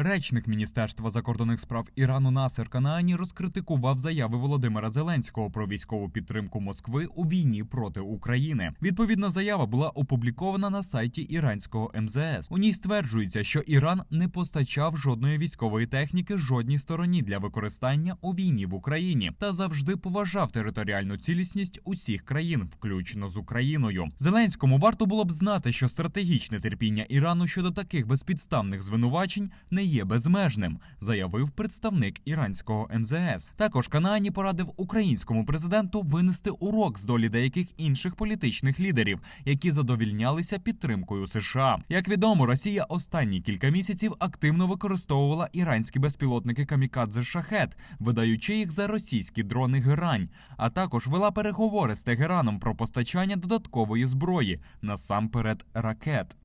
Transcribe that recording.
Речник Міністерства закордонних справ Ірану Насер Канаані розкритикував заяви Володимира Зеленського про військову підтримку Москви у війні проти України. Відповідна заява була опублікована на сайті іранського МЗС. У ній стверджується, що Іран не постачав жодної військової техніки жодній стороні для використання у війні в Україні та завжди поважав територіальну цілісність усіх країн, включно з Україною. Зеленському варто було б знати, що стратегічне терпіння Ірану щодо таких безпідставних звинувачень не є безмежним, заявив представник іранського МЗС. Також Канаані порадив українському президенту винести урок з долі деяких інших політичних лідерів, які задовільнялися підтримкою США. Як відомо, Росія останні кілька місяців активно використовувала іранські безпілотники камікадзе шахет, видаючи їх за російські дрони герань, а також вела переговори з Тегераном про постачання додаткової зброї, насамперед ракет.